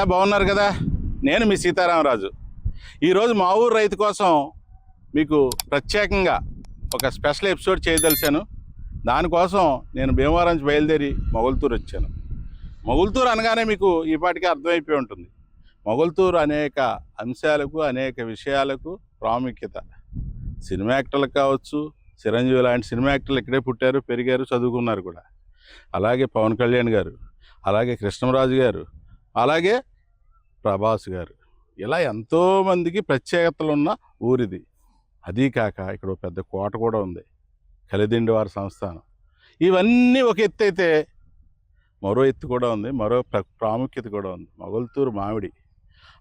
అంతా బాగున్నారు కదా? నేను మీ సీతారామరాజు. ఈరోజు మా ఊరు రైతు కోసం మీకు ప్రత్యేకంగా ఒక స్పెషల్ ఎపిసోడ్ చేయదలిచాను. దానికోసం నేను భీమవరం నుంచి బయలుదేరి మొగల్తూరు వచ్చాను. మొగుల్తూరు అనగానే మీకు ఈ పాటికి అర్థమైపోయి ఉంటుంది. మొగల్తూరు అనేక అంశాలకు అనేక విషయాలకు ప్రాముఖ్యత. సినిమా యాక్టర్లకు కావచ్చు చిరంజీవి లాంటి సినిమా యాక్టర్లు ఇక్కడే పుట్టారు పెరిగారు చదువుకున్నారు కూడా. అలాగే పవన్ కళ్యాణ్ గారు అలాగే కృష్ణరాజు గారు అలాగే ప్రభాస్ గారు. ఇలా ఎంతోమందికి ప్రత్యేకతలు ఉన్న ఊరిది. అదీ కాక ఇక్కడ ఒక పెద్ద కోట కూడా ఉంది. కలిదిండి వారి సంస్థానం. ఇవన్నీ ఒక ఎత్తు అయితే మరో ఎత్తు కూడా ఉంది. మరో ప్రాముఖ్యత కూడా ఉంది. మొగల్తూరు మామిడి.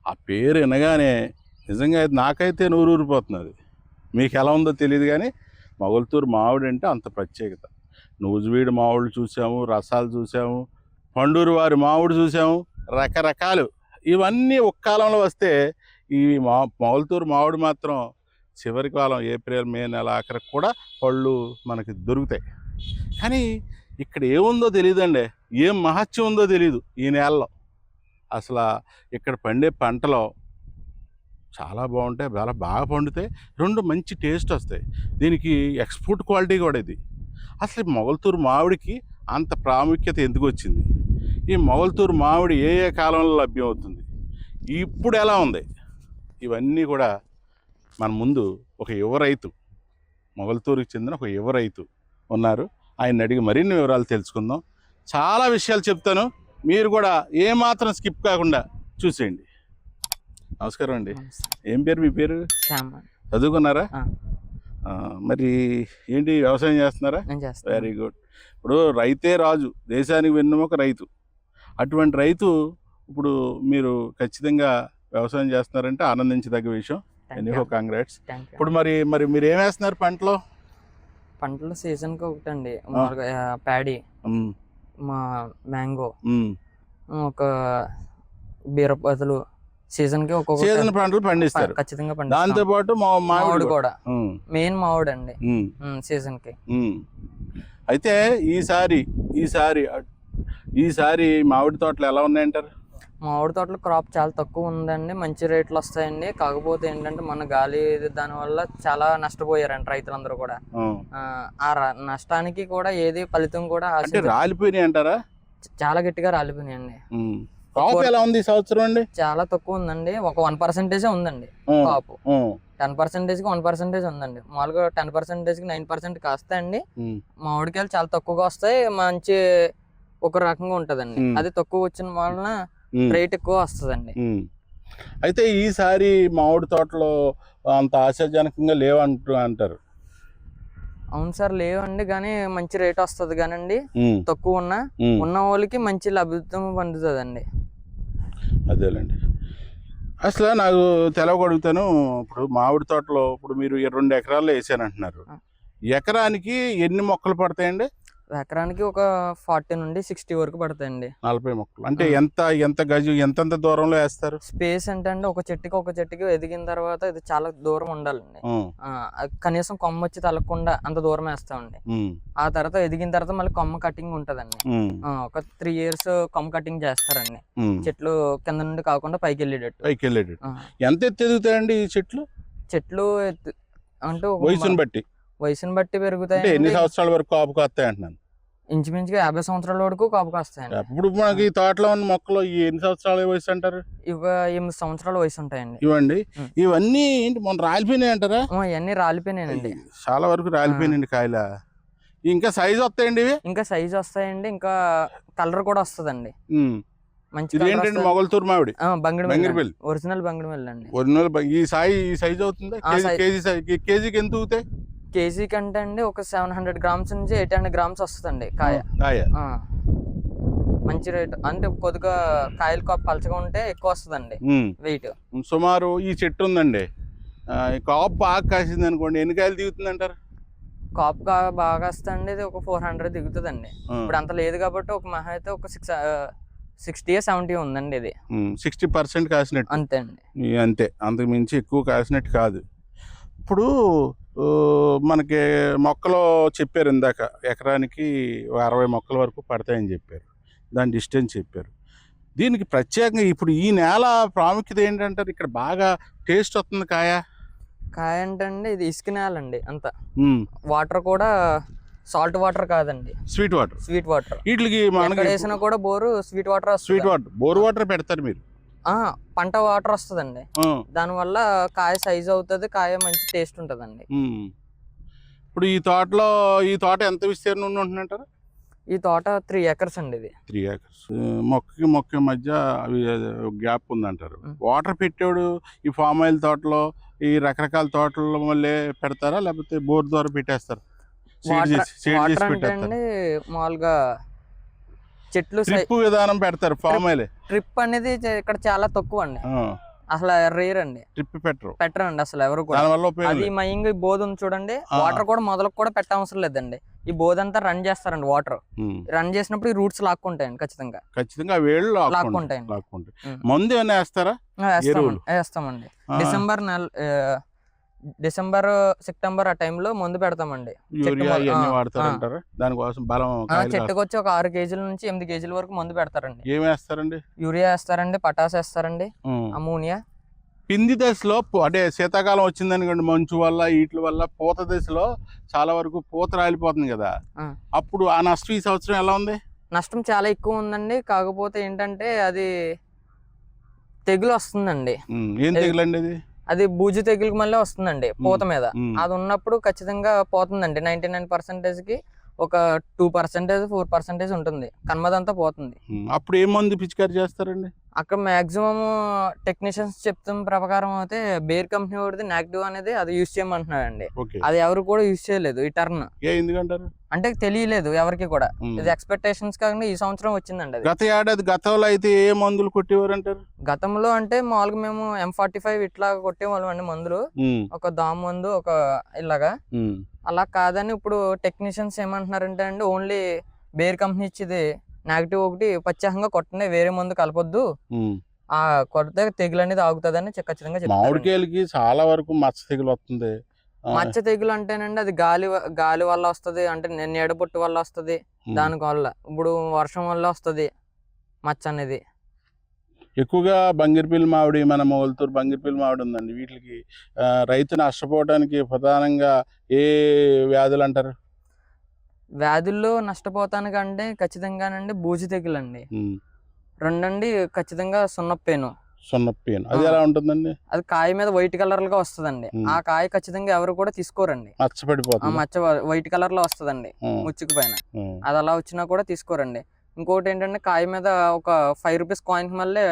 ఆ పేరు వినగానే నిజంగా అయితే నాకైతే నూరూరిపోతున్నది. మీకు ఎలా ఉందో తెలియదు కానీ మొగల్తూరు మామిడి అంటే అంత ప్రత్యేకత. నూజువీడి మామిడి చూసాము రసాలు చూసాము పండూరు వారి మామిడి చూసాము రకరకాలు. ఇవన్నీ ఒక కాలంలో వస్తే ఈ మా మొగల్తూరు మామిడి మాత్రం చివరి కాలం ఏప్రిల్ మే నెల ఆఖరికి కూడా పళ్ళు మనకి దొరుకుతాయి. కానీ ఇక్కడ ఏముందో తెలియదండి ఏం మహత్యం ఉందో తెలియదు ఈ నేలలో. అసలు ఇక్కడ పండే పంటలో చాలా బాగుంటాయి చాలా బాగా పండుతాయి. రెండు మంచి టేస్ట్ వస్తాయి. దీనికి ఎక్స్పోర్ట్ క్వాలిటీ కూడా ఇది. అసలు మొగల్తూరు మామిడికి అంత ప్రాముఖ్యత ఎందుకు వచ్చింది? ఈ మొగల్తూరు మామిడి ఏ ఏ కాలంలో లభ్యమవుతుంది? ఇప్పుడు ఎలా ఉంది? ఇవన్నీ కూడా మన ముందు ఒక యువ రైతు మొగల్తూరుకి చెందిన ఒక యువ రైతు ఉన్నారు. ఆయన అడిగి మరిన్ని వివరాలు తెలుసుకుందాం. చాలా విషయాలు చెప్తాను. మీరు కూడా ఏమాత్రం స్కిప్ కాకుండా చూసేయండి. నమస్కారం అండి. ఏం పేరు మీ పేరు? చదువుకున్నారా? మరి ఏంటి వ్యవసాయం చేస్తున్నారా? నేను చేస్తాను వెరీ గుడ్ ఇప్పుడు రైతే రాజు దేశానికి వెన్నుముక రైతు. అటువంటి రైతు ఇప్పుడు మీరు ఖచ్చితంగా వ్యవసాయం చేస్తున్నారంటే ఆనందించదగ్గ విషయం. ఎనీహో కాంగ్రాట్స్ ఇప్పుడు మరి మరి మీరు ఏం వేస్తున్నారు పంటలో? పంటలు సీజన్కి ఒకటండి. ప్యాడీ మా మ్యాంగో. ఒక బీరపతులు సీజన్కి ఒక్కొక్క సీజన్ పంటలు పండిస్తారు. ఖచ్చితంగా దాంతో పండిస్తాం పాటు మా మామిడి కూడా. మెయిన్ మామిడి అండి సీజన్కి. అయితే ఈసారి ఈసారి ఈసారి మామిడి తోటలు ఎలా ఉన్నాయంటారు? మామిడి తోటలో క్రాప్ చాలా తక్కువ ఉందండి. మంచి రేట్లు వస్తాయండి. కాకపోతే ఏంటంటే మన గాలి దాని వల్ల చాలా నష్టపోయారండి రైతులందరూ కూడా. ఆ, నష్టానికి కూడా ఏది ఫలితం కూడా రాలిపోయినాయి అంటారా? చాలా గట్టిగా రాలిపోయినాయండి. కాపు ఎలా ఉంది సంవత్సరం అండి? చాలా తక్కువ ఉందండి. ఒక వన్ పర్సెంటేజ్ ఉందండి కాపు టెన్ పర్సెంటేజ్కి వన్ పర్సెంటేజ్ ఉందండి. మామూలుగా టెన్ పర్సెంటేజ్కి నైన్ పర్సెంట్ కాస్తాయండి. మామిడికాయలు చాలా తక్కువగా వస్తాయి. మంచి ఒక రకంగా ఉంటదండి. అది తక్కువ వచ్చిన వలన. రేట్ ఎక్కువ వస్తుందండి. అయితే ఈసారి మామిడి తోటలో అంత ఆశాజనకంగా లేవంటూ అంటారు అవును సార్ లేవండి కానీ మంచి రేట్ వస్తుంది కానండి తక్కువ ఉన్న. ఉన్న వాళ్ళకి మంచి లభితం పొందుతుందండి అదేలేండి అసలు నాకు తెలవగడుగుతాను ఇప్పుడు మామిడి తోటలో ఇప్పుడు మీరు రెండు ఎకరాల్లో వేసానంటున్నారు. ఎకరానికి ఎన్ని మొక్కలు పడతాయండి ఎకరానికి ఒక ఫార్టీ నుండి సిక్స్టీ వరకు పడతాయండి. నలభై మొక్కలు. అంటే. ఎంత ఎంత గజు ఎంతెంత దూరంలో వేస్తారు? స్పేస్ అంటే అండి ఒక చెట్టుకి ఒక చెట్టుకి ఎదిగిన తర్వాత ఇది చాలా దూరం ఉండాలండి. ఆ, కనీసం కొమ్మ వచ్చి తలగకుండా అంత దూరం వేస్తామండి. ఆ తర్వాత ఎదిగిన తర్వాత మళ్ళీ కొమ్మ కటింగ్ ఉంటదండి. ఉమ్, ఆ, ఒక త్రీ ఇయర్స్ కొమ్మ కటింగ్ చేస్తారండి. ఉమ్. చెట్లు కింద నుండి కాకుండా పైకి వెళ్ళేటట్టు. పైకి వెళ్ళేటట్టు. ఆ, ఎంత ఎత్తు ఎదుగుతాయండి ఈ చెట్లు? చెట్లు ఎత్తు- అంటే ఒక వయసుని మ- బట్టి. వయసుని బట్టి అంటే ఎన్ని పెరుగుతాయి సంవత్సరాల వరకు కాపు కాస్తాయి అంటున్నాను. ఇంచుమించుగా యాభై సంవత్సరాల వరకు కాపు కాస్తాయండి. ఇప్పుడు మనకి ఈ తోటలో ఉన్న మొక్కలు ఎన్ని సంవత్సరాల వయసు అంటారు? ఇక ఎనిమిది సంవత్సరాల వయసు ఉంటాయండి. ఇవ్వండి. ఇవన్నీ ఏంటి? మొన్న రాలిపోయినాయి అంటారా? ఇవన్నీ రాలిపోయినాయండి. చాలా వరకు రాలిపోయినాయండి కాయల. ఇంకా సైజు వస్తాయండి ఇవి? ఇంకా సైజ్ వస్తాయండి. ఇంకా కలర్ కూడా వస్తుందండి. మంచి ఏంటండి. మొగల్తూరు మామిడి? బంగిడిపల్లి. ఒరిజినల్ బంగిడి మిల్ అండి. ఒరిజినల్ ఈ సాయి ఈ సైజు అవుతుందా? కేజీ కేజీకి ఎంత అవుతాయి కేజీ కంటే అండి ఒక సెవెన్ హండ్రెడ్ గ్రామ్స్ నుంచి ఎయిట్ హండ్రెడ్ గ్రామ్స్ వస్తుందండి కాయ. కాయ. ఆ. మంచి రేట్. అంటే కొద్దిగా కాయలు కాపు పలచగా ఉంటే ఎక్కువ వస్తుందండి ఉమ్. వెయిట్. సుమారు ఈ చెట్టు ఉందండి. ఆ, ఈ కాపు బాగా కాసింది అనుకోండి ఎన్ని కాయలు దిగుతుంది అంటారు? కాపు బాగా వస్తుంది ఇది ఒక ఫోర్ హండ్రెడ్ దిగుతుందండి. ఇప్పుడు అంత లేదు కాబట్టి ఒక మహా అయితే ఒక సిక్స్ సిక్స్టీ సెవెంటీ ఉందండి ఇది. సిక్స్టీ పర్సెంట్ కాసినట్టు. అంతే అండి. ఈ అంతే. అంతకు మించి ఎక్కువ కాసినట్టు కాదు. ఇప్పుడు మనకి మొక్కలు చెప్పారు ఇందాక ఎకరానికి అరవై మొక్కల వరకు పడతాయని చెప్పారు. దాని డిస్టెన్స్ చెప్పారు. దీనికి ప్రత్యేకంగా ఇప్పుడు ఈ నేల ప్రాముఖ్యత ఏంటంటారు? ఇక్కడ బాగా టేస్ట్ వస్తుంది కాయ? కాయ అంటే ఇది ఇసుక నేల అండి అంత వాటర్ కూడా సాల్ట్ వాటర్ కాదండి. Sweet water. Sweet water. వీటికి మనకి వేసినా కూడా bore sweet water sweet water bore water పెడతారు మీరు. పంట వాటర్ వస్తుందండి. ఆ, దానివల్ల కాయ సైజ్ అవుతుంది కాయ మంచి టేస్ట్ ఉంటుందండి. ఇప్పుడు ఈ తోటలో ఈ తోట ఎంత విస్తీర్ణం ఉండి ఉంటుందంటారు ఈ తోట త్రీ ఎకర్స్ అండి ఇది. త్రీ ఏకర్స్ మొక్కకి మొక్క మధ్య అవి గ్యాప్ ఉందంటారు. వాటర్ పెట్టాడు ఈ ఫామ్ ఆయిల్ తోటలో ఈ రకరకాల తోటల్లో మళ్ళీ పెడతారా? లేకపోతే బోర్ ద్వారా పెట్టేస్తారు? మామూలుగా చెట్లు ట్రిప్ విధానం పెడతారు ఫామ్ ట్రిప్ అనేది ఇక్కడ చాలా తక్కువ అండి. అసలు రేర్ అండి. ట్రిప్ పెట్టరు. పెట్టరండి అసలు ఎవరు కూడా. అది లేదు. మా ఇంక బోధ ఉంది చూడండి. వాటర్ కూడా మొదలకు కూడా పెట్టవసరం లేదండి. ఈ బోధ అంతా రన్ చేస్తారండి వాటర్. రన్ చేసినప్పుడు ఈ రూట్స్ లాక్కుంటాయండి ఖచ్చితంగా. ఖచ్చితంగా వేళ్ళు లాక్కుంటాయి. లాక్కుంటాయండి. మందు ఏమైనా వేస్తారా? వేస్తామండి. డిసెంబర్ నెల డిసెంబర్ సెప్టెంబర్ ఆ టైంలో మందు పెడతామండి. దానికోసం బలం చెట్టుకు వచ్చి ఒక ఆరు కేజీల నుంచి ఎనిమిది కేజీల వరకు మందు పెడతారండి. వేస్తారండి యూరియా వేస్తారండి పటాస్ వేస్తారండి. అమోనియా పిండి దశలో అంటే శీతాకాలం వచ్చిందనుకోండి మంచు వల్ల వీటి వల్ల పూత దశలో చాలా వరకు పూత రాలిపోతుంది కదా. అప్పుడు ఆ నష్టం ఈ సంవత్సరం ఎలా ఉంది? నష్టం చాలా ఎక్కువ ఉందండి. కాకపోతే ఏంటంటే అది తెగులు వస్తుందండి ఏ- తెగులండి అది అది బూజు తెగులుకి మళ్ళీ వస్తుందండి పూత మీద. అది ఉన్నప్పుడు ఖచ్చితంగా పోతుందండి నైన్టీ నైన్ పర్సెంటేజ్కి ఒక టూ పర్సెంటేజ్ ఫోర్ పర్సెంటేజ్ ఉంటుంది. కన్మదంతా పోతుంది. అప్పుడు ఏం మందు పిచికారి చేస్తారండి? అక్కడ మాక్సిమం టెక్నీషియన్స్ చెప్తున్న ప్రకారం అయితే బేర్ కంపెనీ వాడిది నెగిటివ్ అనేది అది యూజ్ చేయమంటున్నాడండి. అది ఎవరు కూడా యూజ్ చేయలేదు ఈ టర్న్. ఎందుకంటారు? అంటే తెలియలేదు ఎవరికి కూడా. ఇది ఎక్స్పెక్టేషన్స్ కాకుండా ఈ సంవత్సరం వచ్చిందండి అది. గత ఏడాది గతంలో అయితే ఏ మందులు కొట్టేవారు అంటారు గతంలో అంటే మామూలుగా మేము ఎం ఫార్టీ ఫైవ్ ఇట్లా కొట్టేవాళ్ళం అండి మందులు ఒక దామ్ మందు ఒక ఇలాగా. అలా కాదని ఇప్పుడు టెక్నీషియన్స్ ఏమంటున్నారంటే అండి ఓన్లీ బేర్ కంపెనీ ఇచ్చేది నెగిటివ్ ఒకటి ప్రత్యేకంగా కొట్టండి వేరే మందు కలపొద్దు. ఆ కొడితే తెగులు అనేది ఆగుతుందని ఖచ్చితంగా మామిడికాయలకి చాలా వరకు మచ్చ తెగులు వస్తుంది. మచ్చ తెగులు అంటేనండి అది గాలి గాలి వల్ల వస్తది అంటే నే- నీడ పొట్టు వల్ల వస్తది. దానికి వల్ల ఇప్పుడు వర్షం వల్ల వస్తది మచ్చ అనేది ఎక్కువగా బంగిరిపిల్లి మామిడి మన మొగల్తూరు బంగిరిపిల్లి మామిడి ఉందండి. వీటికి రైతు నష్టపోవడానికి ప్రధానంగా ఏ వ్యాధులు అంటారు? వ్యాధుల్లో నష్టపోతానికంటే ఖచ్చితంగానండి బూజు తెగులండి. రెండండి ఖచ్చితంగా సున్నప్పేను. సున్నప్పేను. అది. ఎలా ఉంటుందండి? అది కాయ మీద వైట్ కలర్గా వస్తదండి. ఆ కాయ ఖచ్చితంగా ఎవరు కూడా తీసుకోరండి. ఆ మచ్చపడిపోతుంది మచ్చ వైట్ కలర్లో వస్తదండి ముచ్చుకు పైన. అది అలా వచ్చినా కూడా తీసుకోరండి. ఇంకోటి ఏంటంటే కాయ మీద ఒక ఫైవ్ రూపీస్ కాయిన్ మళ్ళీ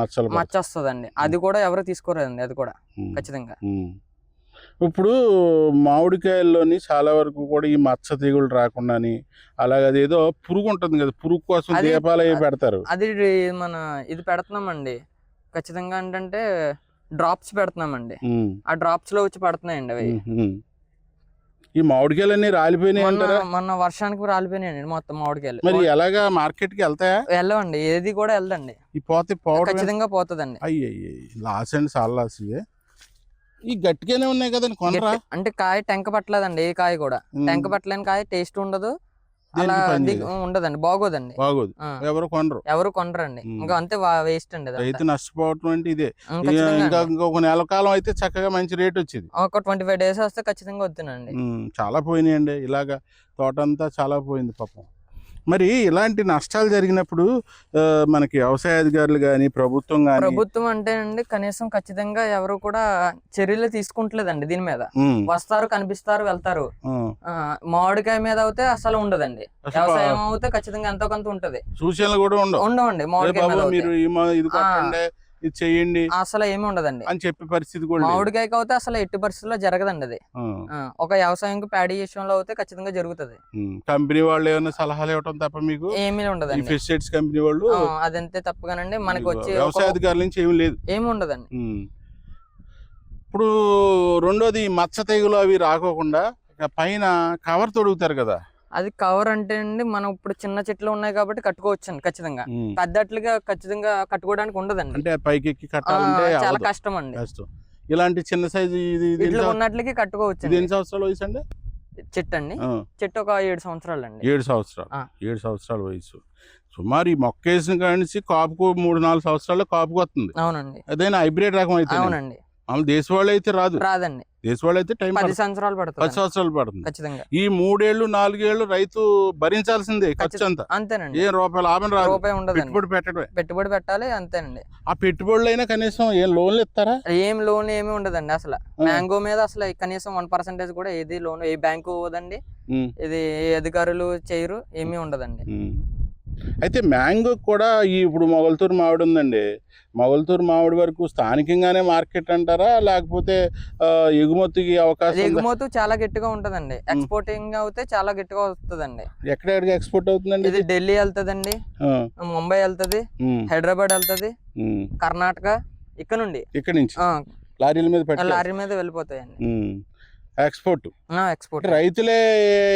మచ్చలు. మచ్చ వస్తదండి అది కూడా ఎవరు తీసుకోరండి అది కూడా ఖచ్చితంగా. ఇప్పుడు మామిడికాయల్లోని చాలా వరకు కూడా ఈ మచ్చ తెగులు రాకుండాని అలాగే అదేదో పురుగు ఉంటుంది కదా పురుగు కోసం దీపాలు అవి పెడతారు. అది మన ఇది పెడుతున్నామండి. ఖచ్చితంగా ఏంటంటే డ్రాప్స్ పెడుతున్నామండి. ఆ డ్రాప్స్లో వచ్చి పడుతున్నాయండి అవి. ఈ మామిడికాయలన్నీ రాలిపోయినాయి మొన్న అంటారా? మొన్న వర్షానికి రాలిపోయినాయండి మొత్తం మామిడికాయలు. మరి ఎలాగా మార్కెట్కి వెళ్తాయా? వెళ్ళవండి ఏది కూడా వెళ్ళదండి. ఈ పోతే పోవడం ఖచ్చితంగా పోతుందండి. అయ్యి లాస్ అండ్ చాలా లాస్ ఈ గట్టిగానే ఉన్నాయి కదండి కొనరా అంటే కాయ టెంక పట్టలేదండి ఏ కాయ కూడా టెంక పట్టలేని కాయ టేస్ట్ ఉండదు ఉండదండి బాగోదండి. బాగోదు. ఎవరు కొనరు. ఎవరు కొనరండి. ఇంకా అంతే వేస్ట్ అండి. రైతు నష్టపోవటం అంటే ఇదే. ఇక. ఇంకొక నెల కాలం అయితే చక్కగా మంచి రేట్ వచ్చేది. ఒక ట్వంటీ ఫైవ్ డేస్ వస్తే ఖచ్చితంగా వద్దునండి. చాలా పోయినాయండి. ఇలాగా తోటంతా చాలా పోయింది పాపం. మరి ఇలాంటి నష్టాలు జరిగినప్పుడు మనకి వ్యవసాయ అధికారులు కానీ ప్రభుత్వం కానీ ప్రభుత్వం అంటే అండి కనీసం ఖచ్చితంగా ఎవరు కూడా చర్యలు తీసుకుంటలేదండి దీని మీద. వస్తారు కనిపిస్తారు వెళ్తారు. మామిడికాయ మీద అయితే అసలు ఉండదండి. వ్యవసాయం అయితే ఖచ్చితంగా ఎంతో కొంత ఉంటది. సూచనలు కూడా ఉండవు. ఉండవండి మామిడికాయ. మీరు ఇది ఇది చెయ్యండి అసలు ఏమీ ఉండదండి. అని చెప్పే పరిస్థితి కూడా. మామిడికాయకి అయితే అసలు ఎట్టి పరిస్థితుల్లో జరగదండి అది. ఒక వ్యవసాయంకి ప్యాడీ విషయంలో అయితే ఖచ్చితంగా జరుగుతుంది. కంపెనీ వాళ్ళు ఏమైనా సలహాలు ఇవ్వటం తప్ప మీకు? ఏమీ ఉండదండి. ఫెస్టేట్స్ కంపెనీ వాళ్ళు అదంతే తప్పగానండి. మనకి వచ్చి వ్యవసాయ అధికారుల నుంచి ఏమీ లేదు. ఏమి ఉండదండి. ఇప్పుడు రెండోది మచ్చ తెగులు అవి రాకోకుండా పైన కవర్ తొడుగుతారు కదా. అది కవర్ అంటే అండి మనం ఇప్పుడు చిన్న చెట్లు ఉన్నాయి కాబట్టి కట్టుకోవచ్చండి ఖచ్చితంగా. పెద్దట్లుగా ఖచ్చితంగా కట్టుకోవడానికి ఉండదండి. అంటే పైకి చాలా. కష్టం అండి. ఇలాంటి చిన్న సైజు ఇట్లా ఉన్నట్లకి ఇది కట్టుకోవచ్చండి. ఎన్ని సంవత్సరాల వయసు అండి? చెట్టు అండి. చెట్టు ఒక ఏడు సంవత్సరాలు అండి. ఏడు సంవత్సరాలు. ఏడు సంవత్సరాల వయసు. సుమారు ఈ మొక్క వేసిన కాడి నుంచి కాపుకు మూడు నాలుగు సంవత్సరాల్లో కాపుకు వస్తుంది. అవునండి. అదైనా హైబ్రిడ్ రకం అయితే అవునండి. దేశవాళ్ళు అయితే రాదు. రాదండి. దేశవాళ్ళు అయితే టైం పది పడుతుంది. సంవత్సరాలు పది పడుతుంది సంవత్సరాలు పడుతుంది. ఖచ్చితంగా. ఈ మూడేళ్ళు నాలుగేళ్ళు రైతు భరించాల్సిందే ఖర్చు. అంతా అంతేనండి. ఏ రూపాయలు లాభం రాదు. రూపాయి ఉండదండి. పెట్టుబడి పెట్టడమే. పెట్టుబడి పెట్టాలి అంతేనండి. ఆ పెట్టుబడులు అయినా కనీసం ఏం లోన్లు ఇస్తారా? ఏం లోన్ ఏమి ఉండదండి అసలు. మ్యాంగో మీద అసలు కనీసం వన్ పర్సెంటేజ్ కూడా ఏది లోన్ ఏ బ్యాంకు ఉమ్, ఇది ఏ అధికారులు చేయరు ఏమీ ఉండదండి. అయితే మ్యాంగో కూడా ఈ ఇప్పుడు మొగల్తూరు మామిడి ఉందండి. మొగల్తూరు మామిడి వరకు స్థానికంగానే మార్కెట్ అంటారా? లేకపోతే ఎగుమతికి అవకాశం? ఎగుమతి చాలా గట్టిగా ఉంటదండి. ఎక్స్పోర్టింగ్ అవుతే చాలా గట్టిగా వస్తుందండి. ఎక్కడెక్కడికి ఎక్స్పోర్ట్ అవుతుందండి ఇది ఢిల్లీ వెళ్తదండి. ముంబై వెళ్తది. హైదరాబాద్ వెళ్తది. కర్ణాటక ఇక్కడ నుండి. ఇక్కడి నుంచి? లారీల మీద లారీ మీద వెళ్ళిపోతాయండి. ఎక్స్పోర్ట్. ఎక్స్పోర్ట్. రైతులే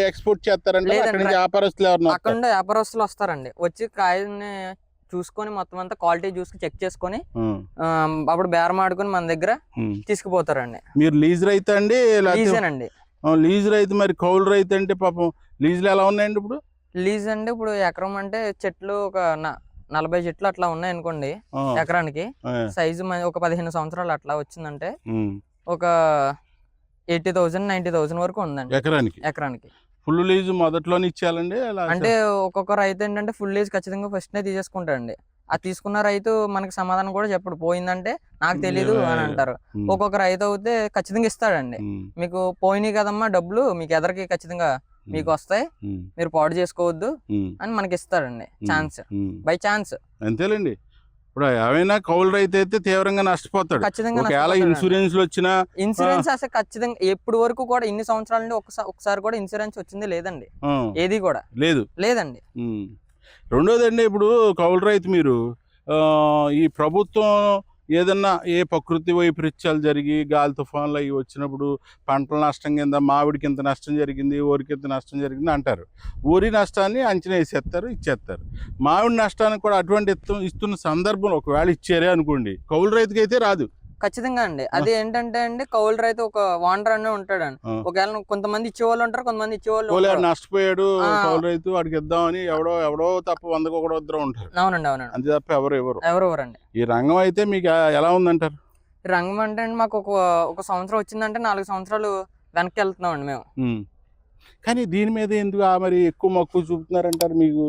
ఎక్స్పోర్ట్ చేస్తారంటే లేదండి, అక్కడి నుంచి వ్యాపారస్తులు ఎవరన్నా అక్కడ వ్యాపారస్తులు వస్తారండి. వచ్చి కాయని చూసుకొని మొత్తం అంతా క్వాలిటీ చూసి చెక్ చేసుకొని అప్పుడు బేరం ఆడుకొని మన దగ్గర. తీసుకుపోతారండి. మీరు లీజ్ రైతు అండి? లీజేనండి. లీజ్ రైతు మరి కౌలు రైతు అంటే పాపం లీజులు ఎలా ఉన్నాయండి ఇప్పుడు? లీజ్ అంటే ఇప్పుడు ఎకరం అంటే చెట్లు ఒక నలభై చెట్లు అట్లా ఉన్నాయి అనుకోండి ఎకరానికి. సైజు ఒక పదిహేను సంవత్సరాలు అట్లా వచ్చిందంటే. ఒక ఎయిటీ థౌసండ్ నైన్టీ థౌసండ్ వరకు ఉందండి. ఎకరానికి? ఎకరానికి. ఫుల్ లీజు మొదట్లోనే ఇచ్చేయాలండి? అంటే ఒక్కొక్క రైతు ఏంటంటే ఫుల్ లీజ్ ఖచ్చితంగా ఫస్ట్ నే తీసేసుకుంటాడండి. ఆ తీసుకున్న రైతు మనకి సమాధానం కూడా చెప్పడు. పోయిందంటే నాకు తెలీదు అని అంటారు. ఒక్కొక్క రైతు అయితే ఖచ్చితంగా ఇస్తాడండి. మీకు పోయినాయి కదమ్మా డబ్బులు మీకు ఎదరికి ఖచ్చితంగా మీకు వస్తాయి. మీరు పాడు చేసుకోవద్దు అని మనకి ఇస్తాడండి. ఛాన్స్. By chance. అంతేలేండి. ఇప్పుడు ఏమైనా కౌలు రైతు అయితే తీవ్రంగా నష్టపోతాడు. ఖచ్చితంగా ఒకవేళ. ఇన్సూరెన్స్లు వచ్చినా ఇన్సూరెన్స్ అసలు ఖచ్చితంగా ఎప్పుడు వరకు కూడా ఇన్ని సంవత్సరాల నుండి ఒకసారి ఒకసారి కూడా ఇన్సూరెన్స్ వచ్చింది లేదండి. ఏది కూడా. లేదు. లేదండి. రెండోదండి ఇప్పుడు కౌలు రైతు మీరు ఈ ప్రభుత్వం ఏదన్నా ఏ ప్రకృతి వైపరీత్యాలు జరిగి గాలి తుఫాన్లు అవి వచ్చినప్పుడు పంటల నష్టం కింద మామిడికి ఇంత నష్టం జరిగింది ఊరికి ఇంత నష్టం జరిగింది అంటారు. ఊరి నష్టాన్ని అంచనా వేసేస్తారు ఇచ్చేస్తారు. మామిడి నష్టానికి కూడా అటువంటి ఇస్తున్న సందర్భంలో ఒకవేళ ఇచ్చారే అనుకోండి. కౌలు రైతుకి అయితే రాదు. ఖచ్చితంగా అండి. అది ఏంటంటే అండి కౌలు రైతు ఒక వాండర్ అనే ఉంటాడండి. ఒకవేళ కొంతమంది ఇచ్చేవాళ్ళు ఉంటారు కొంతమంది ఇచ్చేవాళ్ళు. నష్టపోయాడు. కౌలు రైతు వాడికి ఇద్దామని ఎవడో ఎవడో తప్ప వందకు ఒకడో ఇద్దరు ఉంటారు అవునండి అవునండి. అంతే తప్ప ఎవరు ఎవరు ఎవరు ఎవరండి ఈ రంగం అయితే మీకు ఎలా ఉందంటారు? రంగం అంటే అండి మాకు ఒక ఒక సంవత్సరం వచ్చిందంటే నాలుగు సంవత్సరాలు వెనక్కి వెళ్తున్నామండి మేము. ఉమ్. కానీ దీని మీద ఎందుకు మరి ఎక్కువ మక్కువ చూపుతున్నారంటారు మీకు?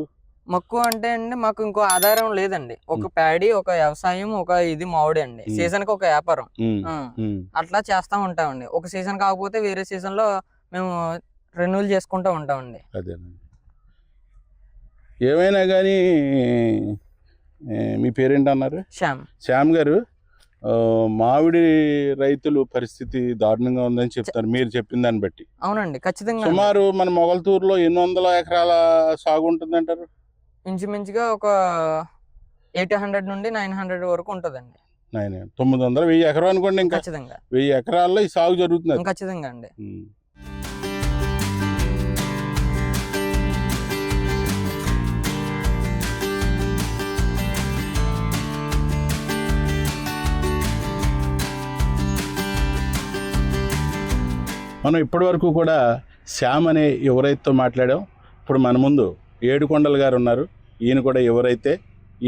మక్కువ అంటే అండి మాకు ఇంకో ఆధారం లేదండి. ఒక ప్యాడీ ఒక వ్యవసాయం ఒక ఇది మామిడి అండి. సీజన్కి ఒక వ్యాపారం. అట్లా చేస్తా ఉంటామండి. ఒక సీజన్ కాకపోతే వేరే సీజన్లో మేము రెన్యూల్ చేసుకుంటూ ఉంటామండి. అదేనండి. ఏమైనా కానీ మీ పేరేంటి అన్నారు శ్యామ్. శ్యామ్ గారు మామిడి రైతులు పరిస్థితి దారుణంగా ఉందని చెప్తారు. మీరు చెప్పిన దాన్ని బట్టి. అవునండి ఖచ్చితంగా. సుమారు మన మొగల్తూరులో ఎన్ని వందల ఎకరాల సాగు ఉంటుందంటారు? ఇంచుమించుగా ఒక ఎయిట్ హండ్రెడ్ నుండి నైన్ హండ్రెడ్ వరకు ఉంటుందండి. నాయన తొమ్మిది వందల వెయ్యి ఎకరం అనుకోండి ఇంకా. ఖచ్చితంగా. వెయ్యి ఎకరాల్లో ఈ సాగు జరుగుతుంది. ఖచ్చితంగా అండి. మనం ఇప్పటి వరకు కూడా శ్యామ్ అనే యువరైతుతో మాట్లాడాం ఇప్పుడు మన ముందు ఏడుకొండల గారు ఉన్నారు. ఈయన కూడా ఎవరైతే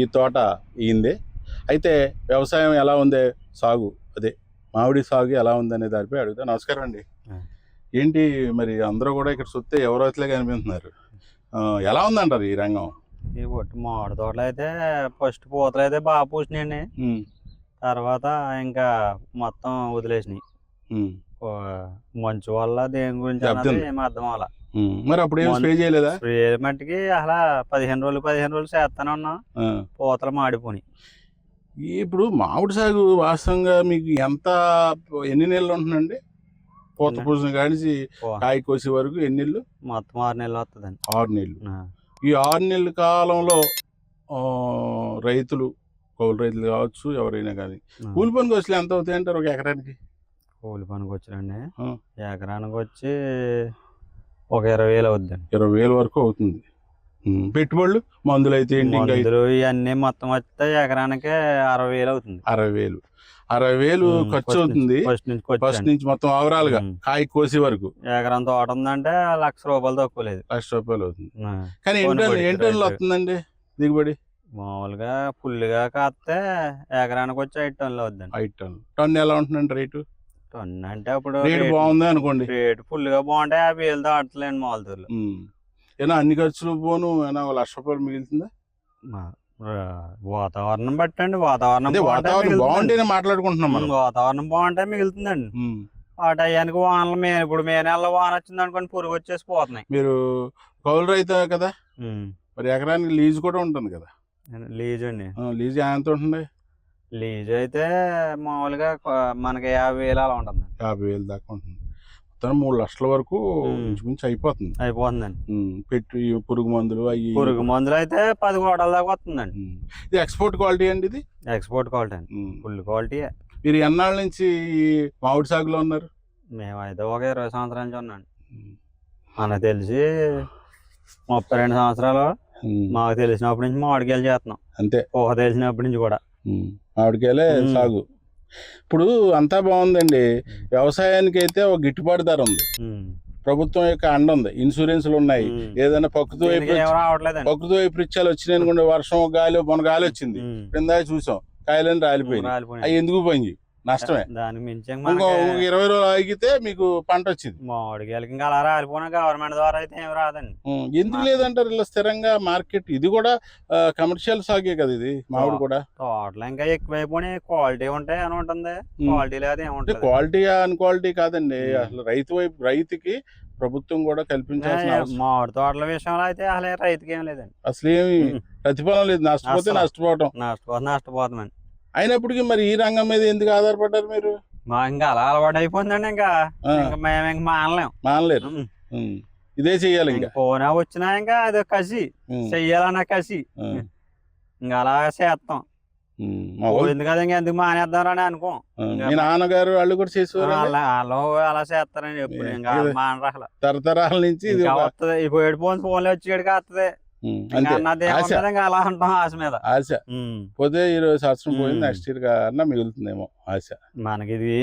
ఈ తోట ఈయందే అయితే వ్యవసాయం ఎలా ఉందే? సాగు. అదే మామిడి సాగు ఎలా ఉందనే దానిపై అడుగుతా. నమస్కారం అండి. ఏంటి మరి అందరూ కూడా ఇక్కడ చూస్తే ఎవరైతే కనిపిస్తున్నారు. ఎలా ఉందంటారు ఈ రంగం? ఈ ఒట్టి మామిడి తోటలు అయితే ఫస్ట్ పూతలు అయితే బాగా పూసినాయండి. తర్వాత ఇంకా మొత్తం వదిలేసినాయి. మంచు వల్ల దేని గురించి అర్థం అవ్వాల. మరి అప్పుడు ఏం స్ప్రే చేయలేదా? స్ప్రే మట్టికి అసలు పదిహేను రోజులు పదిహేను రోజులు చేస్తానే ఉన్నాం. పూతలు మాడిపోయి ఇప్పుడు మామిడి సాగు వాస్తవంగా మీకు ఎంత ఎన్ని నెలలు ఉంటుందండి? పూత? పూసిన కానించి కాయ కోసే వరకు ఎన్ని నెలలు? మొత్తం ఆరు నెలలు వస్తుందండి ఆరు నెలలు. ఈ ఆరు నెలల కాలంలో రైతులు కౌలు రైతులు కావచ్చు ఎవరైనా కానీ. కూలి పనికి వచ్చి ఎంత అవుతాయి అంటారు ఒక ఎకరానికి? కూలి పనికి వచ్చినండి. ఎకరానికి వచ్చి ఒక ఇరవై వేలు అవుద్దండి. ఇరవై వేల వరకు అవుతుంది. పెట్టుబడులు మందులు అయితే మందులు ఇవన్నీ మొత్తం వస్తే ఎకరానికి అరవై వేలు అవుతుంది. అరవై వేలు. అరవై వేలు ఖర్చు ఫస్ట్ అవుతుంది. ఫస్ట్ నుంచి ఫస్ట్ నుంచి మొత్తం ఓవరాల్గా. కాయ కోసే వరకు. ఎకరం తోట ఉందంటే లక్ష రూపాయలు తక్కువ లేదు. లక్ష రూపాయలు అవుతుంది. కానీ రైతు. వస్తుందండి దిగుబడి? మామూలుగా ఫుల్గా కాస్తే ఎకరానికి వచ్చి ఐదు టన్నులు అవుద్దండి. ఐదు టన్ను టన్ను ఎలా ఉంటుందండి రేటు? టన్ను అంటే అప్పుడు రేటు బాగుంది అనుకోండి. రేటు ఫుల్గా బాగుంటే యాభై వేలు దాటలేండి ఉమ్. ఏనా అన్ని ఖర్చులు పోను ఏనా ఒక లక్ష రూపాయలు మిగులుతుందా? వాతావరణం బట్టండి వాతావరణం వాతావరణం. బాగుంటేనే మాట్లాడుకుంటున్నాం మనం. వాతావరణం బాగుంటే మిగులుతుందండి. ఆ టయానికి వానలు మే ఇప్పుడు మే నెలలో వాన వచ్చింది అనుకోండి పురుగు వచ్చేసి పోతున్నాయి. మీరు కౌలు రైతు కదా? మరి ఎకరానికి లీజు కూడా ఉంటుంది కదా? లీజ్ అండి. లీజు ఎంత ఉంటుంది లీజ్ అయితే మామూలుగా మనకి యాభై వేలు అలా ఉంటుంది యాభై వేలు దాకా ఉంటుంది మొత్తం మూడు లక్షల వరకు. ఇంచుమించు అయిపోతుంది అయిపోతుందండి. పెట్టి పురుగు మందులు అవి పురుగు మందులు అయితే పది కోటల దాకా వస్తుందండి. ఇది ఎక్స్పోర్ట్ క్వాలిటీ అండి ఇది ఎక్స్పోర్ట్ క్వాలిటీ అండి. ఫుల్ క్వాలిటీ మీరు ఎన్నాళ్ళ నుంచి మామిడి సాగులో ఉన్నారు మేమైతే ఒక ఇరవై సంవత్సరాల నుంచి ఉన్నాండి ఉమ్. మనకు తెలిసి ముప్పై రెండు సంవత్సరాలు. మాకు తెలిసినప్పటి నుంచి మామిడికాయలు చేస్తున్నాం అంతే ఊహ తెలిసినప్పటి నుంచి కూడా. మామిడికాయలే ఉమ్. సాగు ఇప్పుడు అంతా బాగుందండి వ్యవసాయానికి అయితే ఒక గిట్టుబాటు ధర ఉంది. ప్రభుత్వం యొక్క అండ ఉంది ఇన్సూరెన్స్లు ఉన్నాయి. ఏదైనా రావట్లేదండి ప్రకృతి వైపరీత్యాలు వచ్చినాయి అనుకోండి వర్షం గాలి మన గాలి వచ్చింది. క్రింద చూసాం కాయలని రాలిపోయింది. అవి ఎందుకు పోయింది నష్టమే. దానికి మించి ఇంకో ఇరవై రోజులు ఆగితే మీకు పంట వచ్చింది. మామిడికాయలకి ఇంకా అలా రాలిపోయినా గవర్నమెంట్ ద్వారా అయితే ఏం రాదండి. ఎందుకు లేదంటారు ఇలా స్థిరంగా మార్కెట్? ఇది కూడా కమర్షియల్ సాగే కదా ఇది మామిడి కూడా. తోటలు ఇంకా ఎక్కువైపోయి క్వాలిటీ ఉంటాయి అని ఉంటుంది. క్వాలిటీ లేదు ఏముంటుంది క్వాలిటీ అన్ క్వాలిటీ కాదండి. అసలు రైతు వైపు రైతుకి ప్రభుత్వం కూడా కల్పించాల్సిన మామిడి తోటల విషయంలో అయితే అసలు రైతుకి ఏం లేదండి. అసలు ఏమి. ప్రతిఫలం లేదు. నష్టపోతే. నష్టపోవటం. నష్టపోతే నష్టపోతామండి. అయినప్పటికీ మరి ఈ రంగం మీద ఎందుకు ఆధారపడ్డారు మీరు? మా ఇంకా అలా అలవాటు అయిపోయిందండి ఇంకా. ఇంకా మేము ఇంక మానలేం. మానలేరు. ఉం. ఇదే చెయ్యాలి ఇంకా. పోనా వచ్చినా ఇంకా అది కసి. చెయ్యాలన్న కసి. ఇంకా అలా చేస్తాం. పోయింది కదా ఇంకా ఎందుకు మానేద్దాం అని అనుకో. మీ నాన్నగారు వాళ్ళు కూడా చేసేవారు? వాళ్ళు అలా చేస్తారని ఎప్పుడు. ఇంకా మానరాహల. తరతరాల నుంచి వస్తుంది ఇప్పుడు ఏడు ఫోన్ ఫోన్లో వచ్చేటికి వస్తుంది అలా అంటాం ఆశ మీద. ఆశ. పోతే ఈ రోజు సంవత్సరం పోయింది. నెక్స్ట్ ఇయర్ అన్న మిగులుతుందేమో ఆశ. మనకి ఇది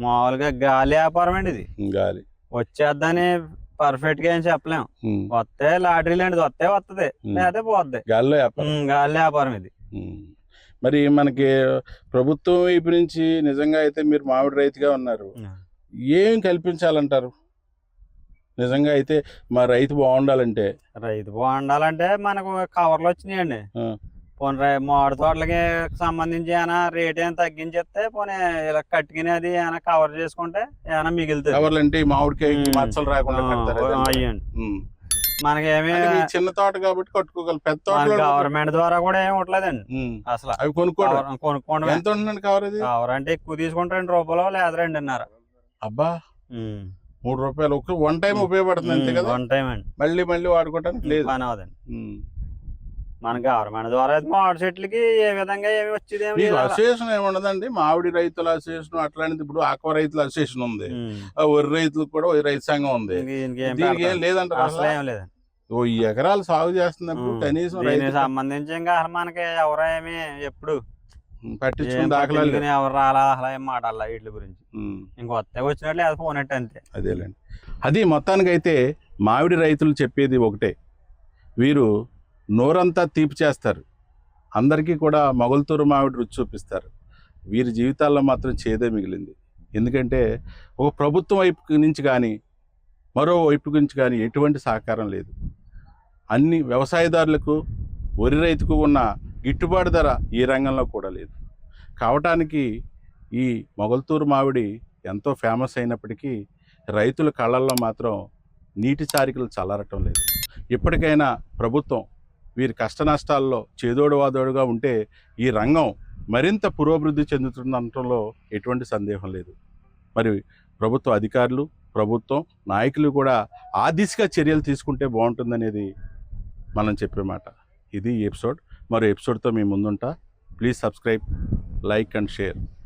మామూలుగా గాలి వ్యాపారం అండి ఇది. గాలి. వచ్చేద్దని పర్ఫెక్ట్గా ఏం చెప్పలేం. వస్తే లాటరీ లాంటిది వస్తే వస్తుంది. లేకపోతే పోద్ది. గాలిలో వ్యాపారం. గాలి వ్యాపారం ఇది. మరి మనకి ప్రభుత్వం వైపు నుంచి నిజంగా అయితే మీరు మామిడి రైతుగా ఉన్నారు. ఏం కల్పించాలంటారు? నిజంగా అయితే మా రైతు బాగుండాలంటే? రైతు బాగుండాలంటే మనకు కవర్లు వచ్చినాయండి. పోనీ మామిడి తోటలకి సంబంధించి ఏమైనా రేట్ ఏమైనా తగ్గించేస్తే పోనీ ఇలా కట్టుకునేది ఏమైనా కవర్ చేసుకుంటే ఏమైనా మిగులుతుంది. కవర్లు అంటే మామిడికాయ. మచ్చలు రాకుండా అదే. అయ్యండి. మనకేమి చిన్న తోట కాబట్టి కట్టుకోగలరు పెద్ద తోటలో గవర్నమెంట్ ద్వారా కూడా ఏమి ఉండలేదండి. అసలు అవి కొనుక్కోవడం? కవర్ కొనుక్కోవడం ఎంత ఉంటుందండి కవర్ ఇది? కవర్ అంటే ఎక్కువ తీసుకుంటే రెండు రూపాయలు లేదా రెండున్నర అబ్బా. మూడు రూపాయలు ఒక వన్ టైం ఉపయోగపడుతుంది అంతే కదా? వన్ టైం అండి. మళ్ళీ మళ్ళీ వాడుకోవడానికి లేదు. పని అవదండి. ఉం. మన గవర్నమెంట్ ద్వారా అయితే మామిడి చెట్లకి ఏ విధంగా ఏమి వచ్చేది. అసోసియేషన్ ఏముండదండి మామిడి రైతుల అసోసియేషన్ అట్లాంటిది. ఇప్పుడు ఆక్వా రైతుల అసోసియేషన్ ఉంది. వరి రైతులకు కూడా రైతు సంఘం ఉంది. దీనికి ఏం? లేదంటారు అసలు? ఏం లేదండి. ఓ ఎకరాలు సాగు చేస్తున్నప్పుడు. కనీసం సంబంధించి ఇంకా మనకి ఎవరు ఏమి ఎప్పుడు పట్టించుకుని దాఖలాలు ఎవరు రాలా ఏం మాట్లాడాల వీటి గురించి. ఇంకొత్త వచ్చినట్లు అది పోనట్టు అంతే. అదేలేండి. అది మొత్తానికైతే మామిడి రైతులు చెప్పేది ఒకటే. వీరు నోరంతా తీపి చేస్తారు. అందరికీ కూడా మొగల్తూరు మామిడి రుచి చూపిస్తారు. వీరి జీవితాల్లో మాత్రం చేదే మిగిలింది. ఎందుకంటే ఒక ప్రభుత్వం వైపు నుంచి కానీ మరో వైపు నుంచి కానీ ఎటువంటి సహకారం లేదు. అన్ని వ్యవసాయదారులకు వరి రైతుకు ఉన్న గిట్టుబాటు ధర ఈ రంగంలో కూడా లేదు. కావటానికి ఈ మొగల్తూరు మామిడి ఎంతో ఫేమస్ అయినప్పటికీ రైతుల కళ్ళల్లో మాత్రం నీటి చారికలు చల్లరటం లేదు. ఇప్పటికైనా ప్రభుత్వం వీరి కష్ట నష్టాల్లో చేదోడు వాదోడుగా ఉంటే ఈ రంగం మరింత పురోభివృద్ధి చెందుతుందనటంలో ఎటువంటి సందేహం లేదు. మరి ప్రభుత్వ అధికారులు ప్రభుత్వం నాయకులు కూడా ఆ దిశగా చర్యలు తీసుకుంటే బాగుంటుందనేది మనం చెప్పే మాట. ఇది ఎపిసోడ్. మరో ఎపిసోడ్తో మీ ముందుంటా. Please subscribe like and share.